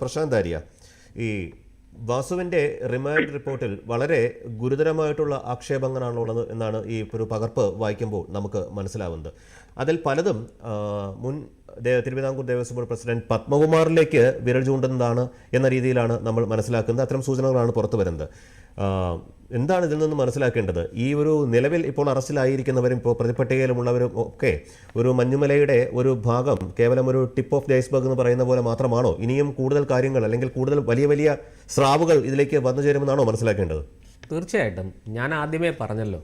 പ്രശാന്ത് ആര്യ ഈ വാസുവിന്റെ റിമാൻഡ് റിപ്പോർട്ടിൽ വളരെ ഗുരുതരമായിട്ടുള്ള ആക്ഷേപങ്ങളാണുള്ളത് എന്നാണ് ഈ ഒരു പകർപ്പ് വായിക്കുമ്പോൾ നമുക്ക് മനസ്സിലാവുന്നത്. അതിൽ പലതും മുൻ തിരുവിതാംകൂർ ദേവസ്വം ബോർഡ് പ്രസിഡന്റ് പത്മകുമാറിലേക്ക് വിരൽ ചൂണ്ടുന്നതാണ് എന്ന രീതിയിലാണ് നമ്മൾ മനസ്സിലാക്കുന്നത്. അത്തരം സൂചനകളാണ് പുറത്തു വരുന്നത്. എന്താണ് ഇതിൽ നിന്ന് മനസ്സിലാക്കേണ്ടത്? ഈ ഒരു നിലവിൽ ഇപ്പോൾ അറസ്റ്റിലായിരിക്കുന്നവരും ഇപ്പോൾ പ്രതിപട്ടികയിലുമുള്ളവരും ഒക്കെ ഒരു മഞ്ഞുമലയുടെ ഒരു ഭാഗം കേവലം ഒരു ടിപ്പ് ഓഫ് ദ ഐസ്ബർഗ് എന്ന് പറയുന്ന പോലെ മാത്രമാണോ? ഇനിയും കൂടുതൽ കാര്യങ്ങൾ അല്ലെങ്കിൽ കൂടുതൽ വലിയ വലിയ സ്രാവുകൾ ഇതിലേക്ക് വന്നു ചേരുമെന്നാണോ മനസ്സിലാക്കേണ്ടത്? തീർച്ചയായിട്ടും. ഞാൻ ആദ്യമേ പറഞ്ഞല്ലോ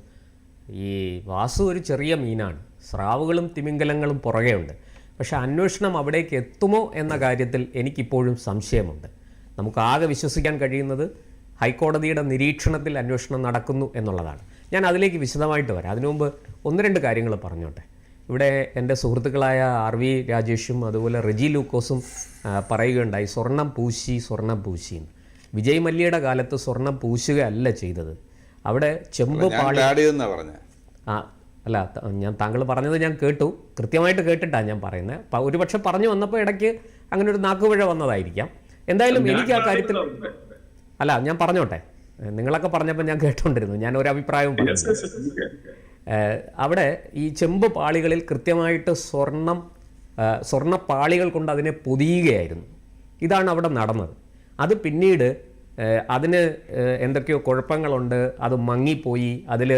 ഈ വാസു ഒരു ചെറിയ മീനാണ്. സ്രാവുകളും തിമിംഗലങ്ങളും പുറകെയുണ്ട് പക്ഷേ അന്വേഷണം അവിടേക്ക് എത്തുമോ എന്ന കാര്യത്തിൽ എനിക്കിപ്പോഴും സംശയമുണ്ട്. നമുക്ക് ആകെ വിശ്വസിക്കാൻ കഴിയുന്നത് ഹൈക്കോടതിയുടെ നിരീക്ഷണത്തിൽ അന്വേഷണം നടക്കുന്നു എന്നുള്ളതാണ്. ഞാൻ അതിലേക്ക് വിശദമായിട്ട് വരാം. അതിനു മുമ്പ് ഒന്ന് രണ്ട് കാര്യങ്ങൾ പറഞ്ഞോട്ടെ. ഇവിടെ എന്റെ സുഹൃത്തുക്കളായ ആർ വി രാജേഷും അതുപോലെ റെജി ലൂക്കോസും പറയുകയുണ്ടായി സ്വർണം പൂശി സ്വർണം പൂശി. വിജയ് മല്യയുടെ കാലത്ത് സ്വർണം പൂശുകയല്ല ചെയ്തത്. അവിടെ ചെമ്പ് പാളി ആ അല്ല ഞാൻ താങ്കൾ പറഞ്ഞത് ഞാൻ കേട്ടു. കൃത്യമായിട്ട് കേട്ടിട്ടാണ് ഞാൻ പറയുന്നത് ഒരുപക്ഷെ പറഞ്ഞു വന്നപ്പോൾ ഇടയ്ക്ക് അങ്ങനെ ഒരു നാക്കുപുഴ വന്നതായിരിക്കാം. എന്തായാലും എനിക്ക് ആ കാര്യത്തിൽ അല്ല ഞാൻ പറഞ്ഞോട്ടെ. നിങ്ങളൊക്കെ പറഞ്ഞപ്പോൾ ഞാൻ കേട്ടോണ്ടിരുന്നു. ഞാൻ ഒരു അഭിപ്രായവും പറഞ്ഞു അവിടെ ഈ ചെമ്പ് പാളികളിൽ കൃത്യമായിട്ട് സ്വർണം സ്വർണ പാളികൾ കൊണ്ട് അതിനെ പൊതിയുകയായിരുന്നു. ഇതാണ് അവിടെ നടന്നത്. അത് പിന്നീട് അതിന് എന്തൊക്കെയോ കുഴപ്പങ്ങളുണ്ട് അത് മങ്ങിപ്പോയി അതിൽ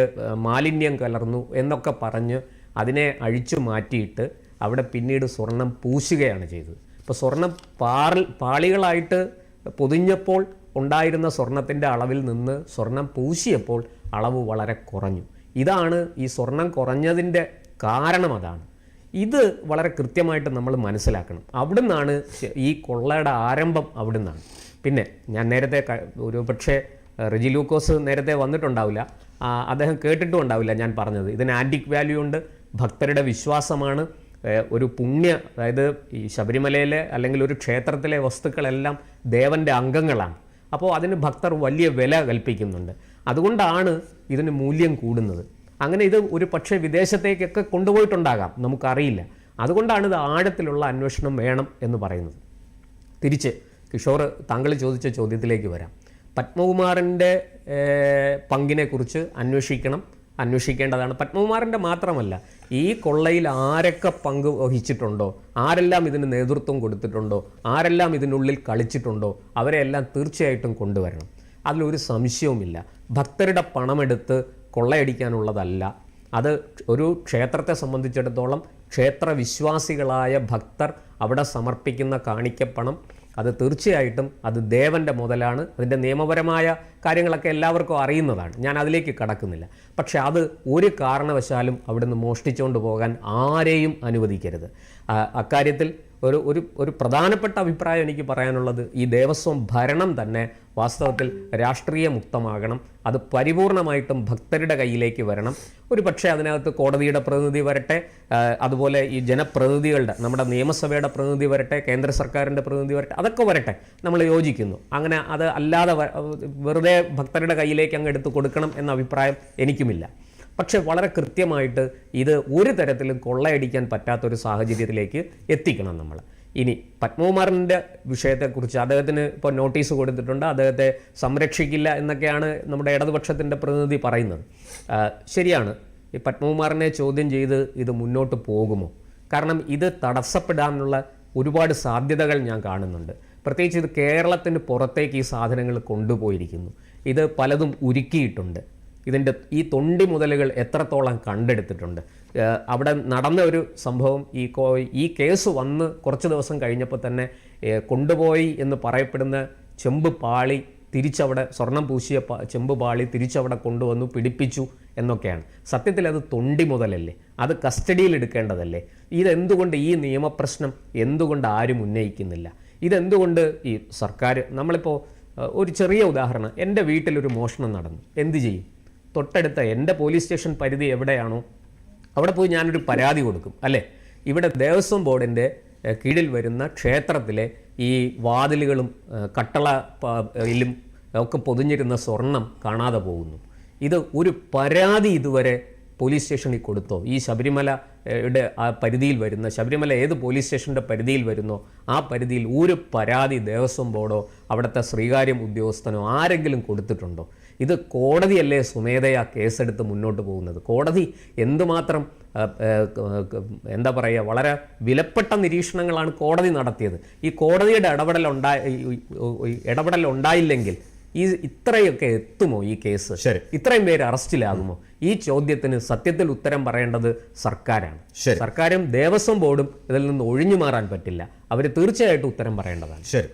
മാലിന്യം കലർന്നു എന്നൊക്കെ പറഞ്ഞ് അതിനെ അഴിച്ചു മാറ്റിയിട്ട് അവിടെ പിന്നീട് സ്വർണം പൂശുകയാണ് ചെയ്തത്. അപ്പോൾ സ്വർണം പാറൽ പാളികളായിട്ട് പൊതിഞ്ഞപ്പോൾ ഉണ്ടായിരുന്ന സ്വർണത്തിന്റെ അളവിൽ നിന്ന് സ്വർണം പൂശിയപ്പോൾ അളവ് വളരെ കുറഞ്ഞു. ഇതാണ് ഈ സ്വർണം കുറഞ്ഞതിന്റെ കാരണം അതാണ്. ഇത് വളരെ കൃത്യമായിട്ട് നമ്മൾ മനസ്സിലാക്കണം. അവിടുന്നാണ് ഈ കൊള്ളയുടെ ആരംഭം അവിടുന്നാണ്. പിന്നെ ഞാൻ നേരത്തെ ഒരു പക്ഷേ റെജി ലൂക്കോസ് നേരത്തെ വന്നിട്ടുണ്ടാവില്ല. അദ്ദേഹം കേട്ടിട്ടും ഉണ്ടാവില്ല ഞാൻ പറഞ്ഞത്. ഇതിന് ആന്റിക് വാല്യൂ ഉണ്ട് ഭക്തരുടെ വിശ്വാസമാണ് ഒരു പുണ്യ അതായത് ഈ ശബരിമലയിലെ അല്ലെങ്കിൽ ഒരു ക്ഷേത്രത്തിലെ വസ്തുക്കളെല്ലാം ദേവന്റെ അംഗങ്ങളാണ്. അപ്പോൾ അതിന് ഭക്തർ വലിയ വില കൽപ്പിക്കുന്നുണ്ട്. അതുകൊണ്ടാണ് ഇതിന് മൂല്യം കൂടുന്നത്. അങ്ങനെ ഇത് ഒരു പക്ഷേ വിദേശത്തേക്കൊക്കെ കൊണ്ടുപോയിട്ടുണ്ടാകാം. നമുക്കറിയില്ല. അതുകൊണ്ടാണ് ഇത് ആഴത്തിലുള്ള അന്വേഷണം വേണം എന്ന് പറയുന്നത്. തിരിച്ച് കിഷോർ താങ്കൾ ചോദിച്ച ചോദ്യത്തിലേക്ക് വരാം. പത്മകുമാറിന്റെ പങ്കിനെക്കുറിച്ച് അന്വേഷിക്കണം. അന്വേഷിക്കേണ്ടതാണ്. പത്മകുമാറിന്റെ മാത്രമല്ല ഈ കൊള്ളയിൽ ആരൊക്കെ പങ്ക് വഹിച്ചിട്ടുണ്ടോ? ആരെല്ലാം ഇതിന് നേതൃത്വം കൊടുത്തിട്ടുണ്ടോ? ആരെല്ലാം ഇതിനുള്ളിൽ കളിച്ചിട്ടുണ്ടോ? അവരെല്ലാം തീർച്ചയായിട്ടും കൊണ്ടുവരണം. അതിലൊരു സംശയവുമില്ല. ഭക്തരുടെ പണമെടുത്ത് കൊള്ളയടിക്കാനുള്ളതല്ല. അത് ഒരു ക്ഷേത്രത്തെ സംബന്ധിച്ചിടത്തോളം ക്ഷേത്ര വിശ്വാസികളായ ഭക്തർ അവിടെ സമർപ്പിക്കുന്ന കാണിക്കപ്പണം അത് തീർച്ചയായിട്ടും അത് ദേവന്റെ മുതലാണ്. അതിന്റെ നിയമപരമായ കാര്യങ്ങളൊക്കെ എല്ലാവർക്കും അറിയുന്നതാണ്. ഞാൻ അതിലേക്ക് കടക്കുന്നില്ല. പക്ഷെ അത് ഒരു കാരണവശാലും അവിടുന്ന് മോഷ്ടിച്ചുകൊണ്ട് പോകാൻ ആരെയും അനുവദിക്കരുത്. അക്കാര്യത്തിൽ ഒരു ഒരു ഒരു പ്രധാനപ്പെട്ട അഭിപ്രായം എനിക്ക് പറയാനുള്ളത് ഈ ദേവസ്വം ഭരണം തന്നെ വാസ്തവത്തിൽ രാഷ്ട്രീയ മുക്തമാകണം അത് പരിപൂർണമായിട്ടും ഭക്തരുടെ കയ്യിലേക്ക് വരണം. ഒരു പക്ഷേ അതിനകത്ത് കോടതിയുടെ പ്രതിനിധി വരട്ടെ അതുപോലെ ഈ ജനപ്രതിനിധികളുടെ നമ്മുടെ നിയമസഭയുടെ പ്രതിനിധി വരട്ടെ കേന്ദ്ര സർക്കാരിന്റെ പ്രതിനിധി വരട്ടെ അതൊക്കെ വരട്ടെ. നമ്മൾ യോജിക്കുന്നു. അങ്ങനെ അത് അല്ലാതെ വെറുതെ ഭക്തരുടെ കയ്യിലേക്ക് അങ്ങ് എടുത്ത് കൊടുക്കണം എന്ന അഭിപ്രായം എനിക്കുമില്ല. പക്ഷെ വളരെ കൃത്യമായിട്ട് ഇത് ഒരു തരത്തിലും കൊള്ളയടിക്കാൻ പറ്റാത്തൊരു സാഹചര്യത്തിലേക്ക് എത്തിക്കണം നമ്മൾ. ഇനി പത്മകുമാറിന്റെ വിഷയത്തെക്കുറിച്ച് അദ്ദേഹത്തിന് ഇപ്പോൾ നോട്ടീസ് കൊടുത്തിട്ടുണ്ട്. അദ്ദേഹത്തെ സംരക്ഷിക്കില്ല എന്നൊക്കെയാണ് നമ്മുടെ ഇടതുപക്ഷത്തിന്റെ പ്രതിനിധി പറയുന്നത്. ശരിയാണ്. ഈ പത്മകുമാറിനെ ചോദ്യം ചെയ്ത് ഇത് മുന്നോട്ട് പോകുമോ? കാരണം ഇത് തടസ്സപ്പെടാനുള്ള ഒരുപാട് സാധ്യതകൾ ഞാൻ കാണുന്നുണ്ട്. പ്രത്യേകിച്ച് ഇത് കേരളത്തിന് പുറത്തേക്ക് ഈ സാധനങ്ങൾ കൊണ്ടുപോയിരിക്കുന്നു. ഇത് പലതും ഉരുക്കിയിട്ടുണ്ട്. ഇതിന്റെ ഈ തൊണ്ടി മുതലുകൾ എത്രത്തോളം കണ്ടെടുത്തിട്ടുണ്ട്. അവിടെ നടന്ന ഒരു സംഭവം ഈ ഈ കേസ് വന്ന് കുറച്ച് ദിവസം കഴിഞ്ഞപ്പോൾ തന്നെ കൊണ്ടുപോയി എന്ന് പറയപ്പെടുന്ന ചെമ്പ് പാളി തിരിച്ചവിടെ സ്വർണം പൂശിയ ചെമ്പ് പാളി തിരിച്ചവിടെ കൊണ്ടുവന്നു പിടിപ്പിച്ചു എന്നൊക്കെയാണ്. സത്യത്തിൽ അത് തൊണ്ടി മുതലല്ലേ? അത് കസ്റ്റഡിയിൽ എടുക്കേണ്ടതല്ലേ? ഇതെന്തുകൊണ്ട് ഈ നിയമപ്രശ്നം എന്തുകൊണ്ട് ആരും ഉന്നയിക്കുന്നില്ല? ഇതെന്തുകൊണ്ട് ഈ സർക്കാർ നമ്മളിപ്പോൾ ഒരു ചെറിയ ഉദാഹരണം എന്റെ വീട്ടിലൊരു മോഷണം നടന്നു. എന്ത് ചെയ്യും? തൊട്ടടുത്ത എന്റെ പോലീസ് സ്റ്റേഷൻ പരിധി എവിടെയാണോ അവിടെ പോയി ഞാനൊരു പരാതി കൊടുക്കും അല്ലേ? ഇവിടെ ദേവസ്വം ബോർഡിന്റെ കീഴിൽ വരുന്ന ക്ഷേത്രത്തിലെ ഈ വാതിലുകളും കട്ടള ഇലും ഒക്കെ പൊതിഞ്ഞിരുന്ന സ്വർണം കാണാതെ പോകുന്നു. ഇത് ഒരു പരാതി ഇതുവരെ പോലീസ് സ്റ്റേഷനിൽ കൊടുത്തോ? ഈ ശബരിമലയുടെ ആ പരിധിയിൽ വരുന്ന ശബരിമല ഏത് പോലീസ് സ്റ്റേഷന്റെ പരിധിയിൽ വരുന്നോ ആ പരിധിയിൽ ഒരു പരാതി ദേവസ്വം ബോർഡോ അവിടുത്തെ ശ്രീകാര്യം ഉദ്യോഗസ്ഥനോ ആരെങ്കിലും കൊടുത്തിട്ടുണ്ടോ? ഇത് കോടതിയല്ലേ സ്വമേധയാ കേസെടുത്ത് മുന്നോട്ട് പോകുന്നത്? കോടതി എന്തുമാത്രം എന്താ പറയുക വളരെ വിലപ്പെട്ട നിരീക്ഷണങ്ങളാണ് കോടതി നടത്തിയത്. ഈ കോടതിയുടെ ഇടപെടൽ ഉണ്ടായി ഇടപെടൽ ഉണ്ടായില്ലെങ്കിൽ ഈ ഇത്രയൊക്കെ എത്തുമോ ഈ കേസ്? ശരി. ഇത്രയും പേര് അറസ്റ്റിലാകുമോ? ഈ ചോദ്യത്തിന് സത്യത്തിൽ ഉത്തരം പറയേണ്ടത് സർക്കാരാണ്. ശരി. സർക്കാരും ദേവസ്വം ബോർഡും ഇതിൽ നിന്ന് ഒഴിഞ്ഞു മാറാൻ പറ്റില്ല. അവർ തീർച്ചയായിട്ടും ഉത്തരം പറയേണ്ടതാണ്. ശരി.